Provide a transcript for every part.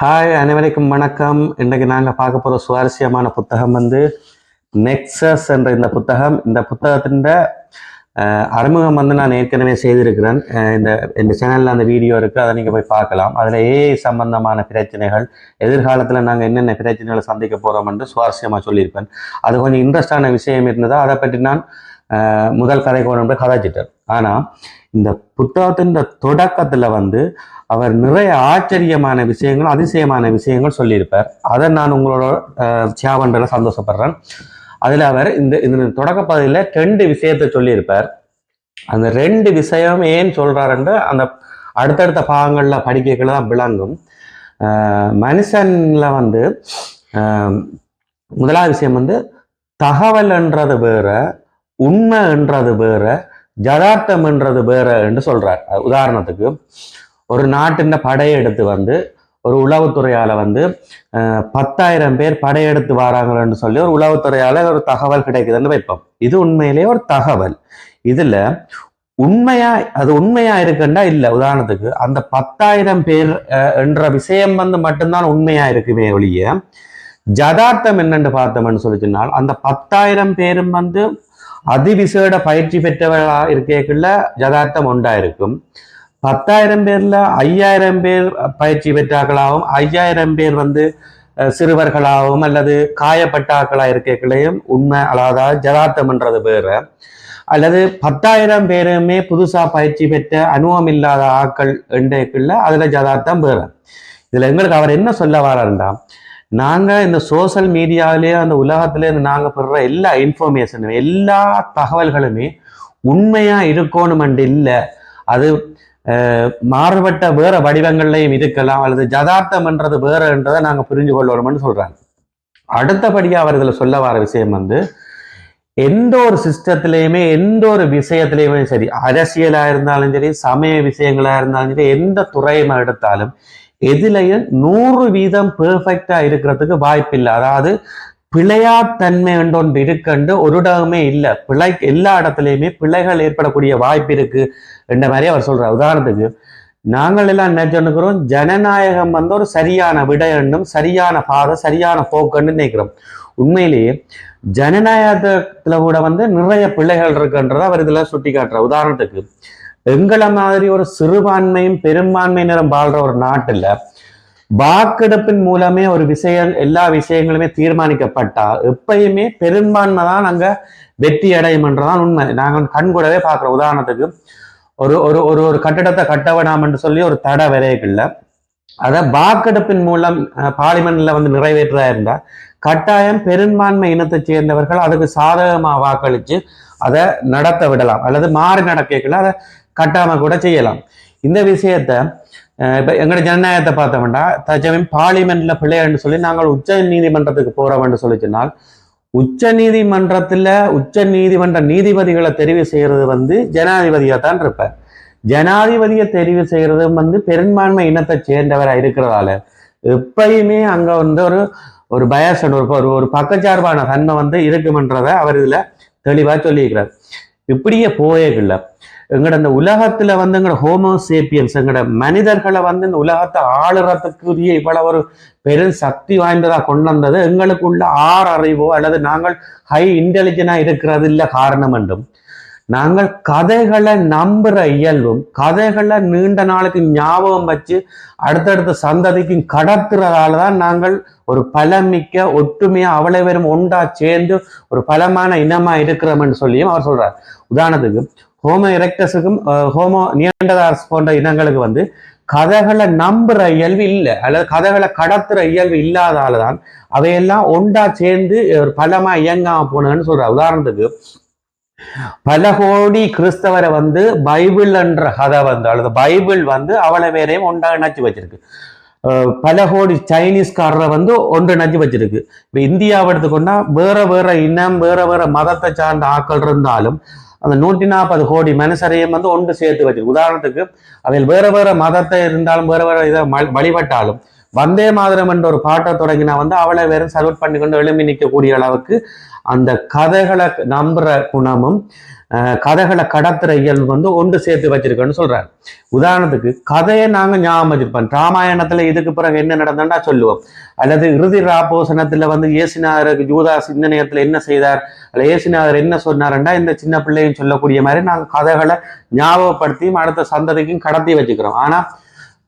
Hi அனைவருக்கும் வணக்கம். இன்றைக்கு நாங்கள் பார்க்க போகிற சுவாரஸ்யமான புத்தகம் வந்து நெக்ஸஸ் என்ற இந்த புத்தகம். இந்த புத்தகத்தின் அறிமுகம் வந்து நான் ஏற்கனவே செய்திருக்கிறேன். இந்த இந்த சேனலில் அந்த வீடியோ இருக்குது அதை நீங்கள் போய் பார்க்கலாம். அதில் ஏஐ சம்பந்தமான பிரச்சனைகள் எதிர்காலத்தில் நாங்கள் என்னென்ன பிரச்சனைகளை சந்திக்க போகிறோம் என்று சுவாரஸ்யமாக சொல்லியிருப்பேன். அது கொஞ்சம் இன்ட்ரெஸ்டான விஷயம் இருந்ததா அதை பற்றி நான் முதல் கதை கோணம் கதாச்சிட்டர் ஆனால் இந்த புத்தகத்தின் தொடக்கத்தில் வந்து அவர் நிறைய ஆச்சரியமான விஷயங்கள் அதிசயமான விஷயங்கள் சொல்லியிருப்பார். அதை நான் உங்களோட ஷேர் பண்ணுறதுல சந்தோஷப்படுறேன். அதில் அவர் இந்த இந்த தொடக்க பகுதியில் ரெண்டு விஷயத்தை சொல்லியிருப்பார். அந்த ரெண்டு விஷயம் ஏன் சொல்கிறாருன்ற அந்த அடுத்தடுத்த பாகங்களில் படிக்கல தான் விளங்கும். மனுஷனில் வந்து முதலாவது விஷயம் வந்து தகவல்ன்றது வேற உண்மை என்றது வேற ஜதார்த்தம் என்றது வேற என்று சொல்றார். உதாரணத்துக்கு ஒரு நாட்டின் படையெடுத்து வந்து ஒரு உளவுத்துறையால வந்து பத்தாயிரம் பேர் படையெடுத்து வராங்கன்னு சொல்லி ஒரு உளவுத்துறையால ஒரு தகவல் கிடைக்குதுன்னு வைப்போம். இது உண்மையிலேயே ஒரு தகவல். இதுல உண்மையா அது உண்மையா இருக்குன்னா இல்லை. உதாரணத்துக்கு அந்த பத்தாயிரம் பேர் என்ற விஷயம் வந்து மட்டும்தான் உண்மையா இருக்குமே ஒழிய ஜதார்த்தம் என்னென்று பார்த்தோம்னு சொல்லி சொன்னால் அந்த பத்தாயிரம் பேரும் வந்து அதிவிசேட பயிற்சி பெற்றவர்களா இருக்கைக்குள்ள ஜதார்த்தம் உண்டாயிருக்கும். பத்தாயிரம் பேர்ல ஐயாயிரம் பேர் பயிற்சி பெற்றார்களாகவும் ஐயாயிரம் பேர் வந்து சிறுவர்களாகவும் அல்லது காயப்பட்டாக்களா இருக்கக்குள்ளையும் உண்மை அதாவது ஜதார்த்தம்ன்றது வேற. அல்லது பத்தாயிரம் பேருமே புதுசா பயிற்சி பெற்ற அனுபவம் இல்லாத ஆக்கள் என்றைக்குள்ள அதுல ஜதார்த்தம் பேரு இதுல எங்களுக்கு அவர் என்ன சொல்ல வராருண்டா? நாங்க இந்த சோசியல் மீடியாவிலேயே அந்த உலகத்துலேருந்து இருந்து நாங்க பெறுற எல்லா இன்ஃபர்மேஷனும் எல்லா தகவல்களுமே உண்மையா இருக்கணுமெண்டு இல்லை. அது அஹ், மாறுபட்ட வேற வடிவங்கள்லையும் இருக்கலாம் அல்லது ஜதார்த்தம்ன்றது வேறன்றதை நாங்க புரிஞ்சு கொள்ளணும்னு சொல்றாங்க. அடுத்தபடியா அவர் சொல்ல வர விஷயம் வந்து எந்த ஒரு சிஸ்டத்துலேயுமே எந்த ஒரு விஷயத்துலையுமே சரி அரசியலா இருந்தாலும் சரி சமய விஷயங்களா இருந்தாலும் சரி எந்த துறையுமா எடுத்தாலும் எதிலையும் நூறு வீதம் பெர்ஃபெக்டா இருக்கிறதுக்கு வாய்ப்பில்லை. அதாவது பிழையாத்தன்மை தன்மை ஒன்று இருக்கண்டு ஒரு இடமே இல்லை. பிழை எல்லா இடத்துலையுமே பிழைகள் ஏற்படக்கூடிய வாய்ப்பு இருக்கு என்ற மாதிரி அவர் சொல்றார். உதாரணத்துக்கு நாங்கள் எல்லாம் நினைச்சுக்கிறோம் ஜனநாயகம் வந்து ஒரு சரியான விடையண்டும் சரியான பாதை சரியான போக்குன்னு நினைக்கிறோம். உண்மையிலேயே ஜனநாயகத்துல கூட வந்து நிறைய பிள்ளைகள் இருக்குன்றத அவர் இதுல சுட்டி காட்டுற உதாரணத்துக்கு எங்களை மாதிரி ஒரு சிறுபான்மையும் பெரும்பான்மையினரும் வாழ்ற ஒரு நாட்டுல வாக்கெடுப்பின் மூலமே ஒரு விஷயம் எல்லா விஷயங்களுமே தீர்மானிக்கப்பட்டா எப்பயுமே பெரும்பான்மை தான் அங்க வெற்றி அடையும்ன்றதான் உண்மை. நாங்கள் கண்கூடவே பார்க்குறோம். உதாரணத்துக்கு ஒரு ஒரு ஒரு ஒரு கட்டிடத்தை கட்ட வேணாம் என்று சொல்லி ஒரு தடை விரைவுகள்ல அதை வாக்கெடுப்பின் மூலம் பார்லிமெண்ட்ல வந்து நிறைவேற்றா இருந்தா கட்டாயம் பெரும்பான்மை இனத்தை சேர்ந்தவர்கள் அதுக்கு சாதகமா வாக்களிச்சு அதை நடத்த விடலாம். அல்லது மாறி நடக்கல அதை கட்டாம கூட செய்யலாம். இந்த விஷயத்த இப்போ இப்ப எங்களோட ஜனநாயகத்தை பார்த்தோம்னா தச்சமயம் பார்லிமெண்ட்ல பிள்ளைன்னு சொல்லி நாங்கள் உச்ச நீதிமன்றத்துக்கு போறோம்னு சொல்லி சொன்னால் உச்ச நீதிமன்றத்துல உச்ச நீதிமன்ற நீதிபதிகளை தெரிவு செய்யறது வந்து ஜனாதிபதியா தான் இருப்பார் ஜனாதிபதியை தெரிவு செய்யறதும் வந்து பெரும்பான்மை இனத்தை சேர்ந்தவரா இருக்கிறதால எப்பயுமே அங்க வந்து ஒரு ஒரு பயசன் ஒரு ஒரு பக்கச்சார்பான தன்மை வந்து இருக்குமன்றதை அவர் இதுல தெளிவா சொல்லியிருக்கிறார். இப்படியே போயேகல்ல எங்கட இந்த உலகத்துல வந்து எங்கட ஹோமோசேப்பியன்ஸ் எங்கட மனிதர்களை வந்து இந்த உலகத்தை ஆளுறதுக்குரிய இவ்வளவு ஒரு பெரும் சக்தி வாய்ந்ததா கொண்டு வந்தது எங்களுக்குள்ள ஆறு அறிவோ அல்லது நாங்கள் ஹை இன்டெலிஜென்டா இருக்கிறது இல்ல காரணம் என்றும் நாங்கள் கதைகளை நம்புற இயல்பும் கதைகளை நீண்ட நாளுக்கு ஞாபகம் வச்சு அடுத்தடுத்த சந்ததிக்கும் கடத்துறதால தான் நாங்கள் ஒரு பலமிக்க ஒற்றுமையா அவ்வளவு பேரும் ஒன்றா சேர்ந்து ஒரு பலமான இனமா இருக்கிறோம்னு சொல்லியும் அவர் சொல்றார். உதாரணத்துக்கு ஹோமோ எரெக்டஸுக்கும் ஹோமோ நியண்டதார்ஸ் போன்ற இனங்களுக்கு வந்து கதைகளை நம்புற இயல்பு இல்லை. அல்லது கதைகளை கடத்துற இயல்பு இல்லாதால தான் அவையெல்லாம் ஒண்டா சேர்ந்து ஒரு பலமா இயங்காம போனதுன்னு சொல்ற உதாரணத்துக்கு பல கோடி கிறிஸ்தவரை வந்து பைபிள் என்ற கதை வந்து அல்லது பைபிள் வந்து அவளை வேறையும் ஒன்றா இணைச்சு வச்சிருக்கு. பல கோடி சைனீஸ்காரரை வந்து ஒன்று வச்சிருக்கு. இப்போ இந்தியாவை எடுத்துக்கொண்டா வேற வேற இனம் வேற வேற மதத்தை சார்ந்த ஆக்கள் இருந்தாலும் அந்த நூற்றி நாற்பது கோடி மனுஷரையும் வந்து ஒன்று சேர்த்து வச்சிருக்கு. உதாரணத்துக்கு அதில் வேற வேற மதத்தை இருந்தாலும் வேற வேற இதை ம- வழிபட்டாலும் வந்தே மாதிரம் என்ற ஒரு பாட்டை தொடங்கினா வந்து அவளை வெறும் சல்யூட் பண்ணி கொண்டு எழும்பி நிற்கக்கூடிய அளவுக்கு அந்த கதைகளை நம்புற குணமும் கதைகளை கடத்துற இயல்பு வந்து ஒன்று சேர்த்து வச்சிருக்கேன்னு சொல்றாரு. உதாரணத்துக்கு கதையை நாங்கள் ஞாபகம் வச்சிருப்போம். ராமாயணத்துல இதுக்கு பிறகு என்ன நடந்தா சொல்லுவோம். அல்லது இறுதி ராபோசனத்துல வந்து இயேசுநாதருக்கு ஜூதா இந்த நேரத்தில் என்ன செய்தார்? அல்ல இயேசுநாதர் என்ன சொன்னாருண்டா இந்த சின்ன பிள்ளையும் சொல்லக்கூடிய மாதிரி நாங்கள் கதைகளை ஞாபகப்படுத்தியும் அடுத்த சந்ததிக்கும் கடத்தி வச்சுக்கிறோம். ஆனா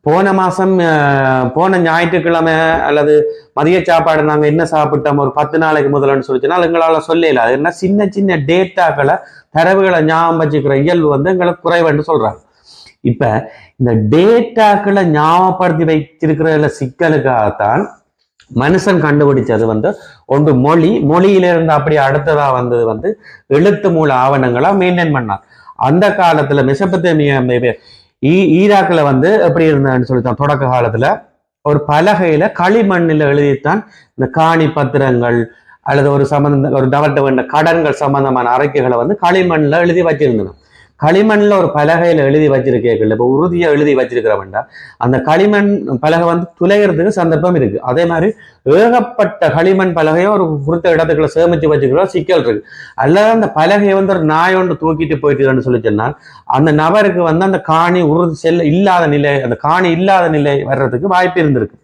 போன மாசம் அஹ், போன ஞாயிற்றுக்கிழமை அல்லது மதிய சாப்பாடு நாங்க என்ன சாப்பிட்டோம் ஒரு பத்து நாளைக்கு முதலன்னு சொல்லிச்சுன்னா எங்களால சொல்லல அது என்ன சின்ன சின்ன டேட்டாக்களை தரவுகளை ஞாபகம் வச்சுக்கிற இயல்பு வந்து எங்களுக்கு குறைவுன்னு சொல்றாங்க. இப்ப இந்த டேட்டாக்களை ஞாபகப்படுத்தி வைத்திருக்கிறதுல சிக்கலுக்காகத்தான் மனுஷன் கண்டுபிடிச்சது வந்து ஒன்று மொழி. மொழியிலிருந்து அப்படி அடுத்ததா வந்தது வந்து எழுத்து மூல ஆவணங்களாக மெயின்டைன் பண்ணார் அந்த காலத்துல மெசபத்தேமிய ஈ ஈராக்ல வந்து எப்படி இருந்தான்னு சொல்லித்தான் தொடக்க காலத்துல ஒரு பலகையில களிமண்ணில் எழுதித்தான் இந்த காணி பத்திரங்கள் அல்லது ஒரு சம்பந்த ஒரு தவட்ட வேண்ட கடன்கள் சம்பந்தமான அறிக்கைகளை வந்து களிமண்ணில் எழுதி வச்சிருந்தன களிமண்ணில் ஒரு பலகையில எழுதி வச்சிருக்கேன் இப்போ உறுதியா எழுதி வச்சிருக்கிறவன்டா அந்த களிமண் பலகை வந்து துளைகிறதுக்கு சந்தர்ப்பம் இருக்கு. அதே மாதிரி ஏகப்பட்ட களிமண் பலகையை ஒரு குறித்த இடத்துக்குள்ள சேமிச்சு வச்சுக்கிற சிக்கல் இருக்கு. அல்லது அந்த பலகையை வந்து ஒரு நாய் ஒன்று தூக்கிட்டு போயிட்டுன்னு சொல்லி சொன்னால் அந்த நபருக்கு வந்து அந்த காணி உறுதி செல்ல இல்லாத நிலை அந்த காணி இல்லாத நிலை வர்றதுக்கு வாய்ப்பு இருந்திருக்கு.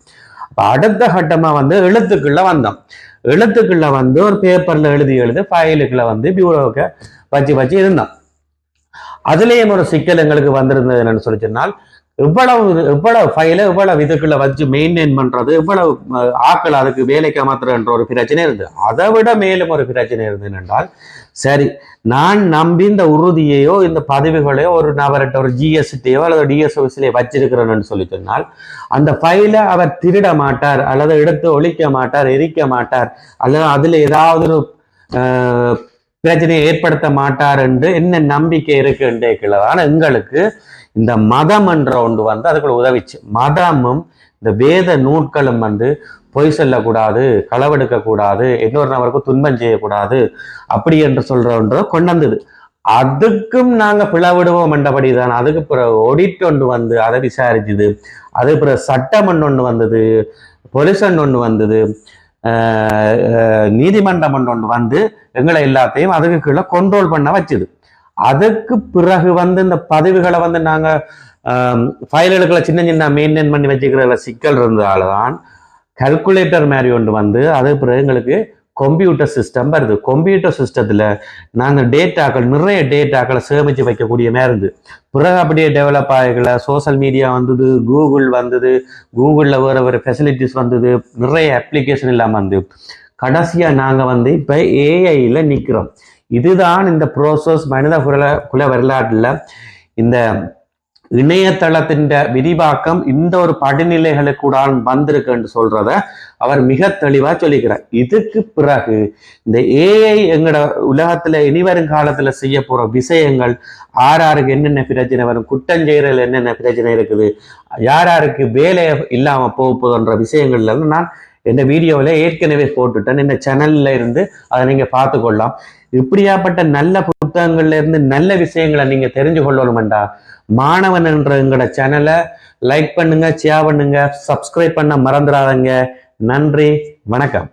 அடுத்த கட்டமா வந்து எழுத்துக்குள்ள வந்தோம். எழுத்துக்குள்ள வந்து ஒரு பேப்பர்ல எழுதி எழுதி ஃபைலுக்குள்ள வந்து பியூரோவுக்கு வச்சு வச்சு இருந்தோம். அதுலேயும் ஒரு சிக்கல் எங்களுக்கு வந்திருந்தது என்னன்னு சொல்லி சொன்னால் இவ்வளவு இவ்வளவு ஃபைலை இவ்வளவு இதுக்குள்ள வச்சு மெயின்டைன் பண்றது இவ்வளவு ஆக்கள் அதுக்கு வேலைக்கு அமர்த்துறன்ற ஒரு பிரச்சனை இருந்தது. அதை விட மேலும் ஒரு பிரச்சனை இருந்தது என்றால் சரி நான் நம்பி இந்த உறுதியையோ இந்த பதிவுகளையோ ஒரு நபர்கிட்ட ஒரு ஜிஎஸ்டியோ அல்லது டிஎஸ்ஓசிலையோ வச்சிருக்கிறேன்னு சொல்லி சொன்னால் அந்த ஃபைலை அவர் திருட மாட்டார் அல்லது எடுத்து ஒழிக்க மாட்டார் எரிக்க மாட்டார் அல்லது அதுல ஏதாவது ஒரு பிரச்சனையை ஏற்படுத்த மாட்டார் என்று என்ன நம்பிக்கை இருக்குன்றே கிழவான எங்களுக்கு இந்த மதம் என்ற ஒன்று வந்து அதுக்குள்ள உதவிச்சு மதமும் இந்த வேத நூட்களும் வந்து பொய் சொல்லக்கூடாது களவெடுக்க கூடாது இன்னொரு நபருக்கும் துன்பம் செய்யக்கூடாது அப்படி என்று சொல்ற ஒன்றை கொண்டு வந்தது. அதுக்கும் நாங்க பிளவிடுவோம் என்றபடி தான் அதுக்கு பிறகு ஒடிட் ஒன்று வந்து அதை விசாரிச்சுது. அது பிறகு சட்டம் ஒன்று வந்தது பொலிசன் ஒன்று வந்தது. நீதிமன்றம் ஒன்று ஒன்று வந்து எங்களை எல்லாத்தையும் அதுக்கு கீழே கண்ட்ரோல் பண்ண வச்சுது. அதுக்கு பிறகு வந்து இந்த பதிவுகளை வந்து நாங்கள் ஃபைல்களுக்குள்ள சின்ன சின்ன மெயின்டைன் பண்ணி வச்சுக்கிறதுல சிக்கல் இருந்ததால தான் கல்குலேட்டர் மாதிரி ஒன்று வந்து அது பிறகு எங்களுக்கு கம்ப்யூட்டர் சிஸ்டம் வருது. கம்ப்யூட்டர் சிஸ்டத்தில் நாங்கள் டேட்டாக்கள் நிறைய டேட்டாக்களை சேமித்து வைக்கக்கூடிய மாதிரி பிறகு அப்படியே டெவலப் ஆகல. சோஷியல் மீடியா வந்தது கூகுள் வந்தது கூகுளில் வேறு வேறு ஃபெசிலிட்டிஸ் வந்தது நிறைய அப்ளிகேஷன் எல்லாம் வந்து. கடைசியாக நாங்கள் வந்து இப்போ ஏஐயில் நிற்கிறோம் இதுதான் இந்த ப்ரோசஸ் மனித குல குல வரலாற்றில் இந்த இணையதளத்தின் விரிவாக்கம் இந்த ஒரு படிநிலைகளுக்குடான் வந்திருக்கு என்று சொல்றத அவர் மிக தெளிவா சொல்லிக்கிறார். இதுக்கு பிறகு இந்த ஏஐ எங்கட உலகத்துல இனி காலத்துல செய்ய போற விஷயங்கள் யார் யாருக்கு என்னென்ன பிரச்சனை வரும் குற்றஞ்செயலில் என்னென்ன பிரச்சனை இருக்குது யார் யாருக்கு வேலை இல்லாம போக போகுதுன்ற விஷயங்கள்ல நான் இந்த வீடியோவில் ஏற்கனவே போட்டுட்டேன். இந்த சேனல்ல இருந்து அதை நீங்க பார்த்து கொள்ளலாம் இப்படியாப்பட்ட நல்ல புத்தகங்கள்ல இருந்து நல்ல விஷயங்களை நீங்க தெரிஞ்சு கொள்ளணுமெண்டா மாணவன் என்ற எங்களோட சேனலை லைக் பண்ணுங்க ஷேர் பண்ணுங்க சப்ஸ்கிரைப் பண்ண மறந்துடாதீங்க. நன்றி வணக்கம்.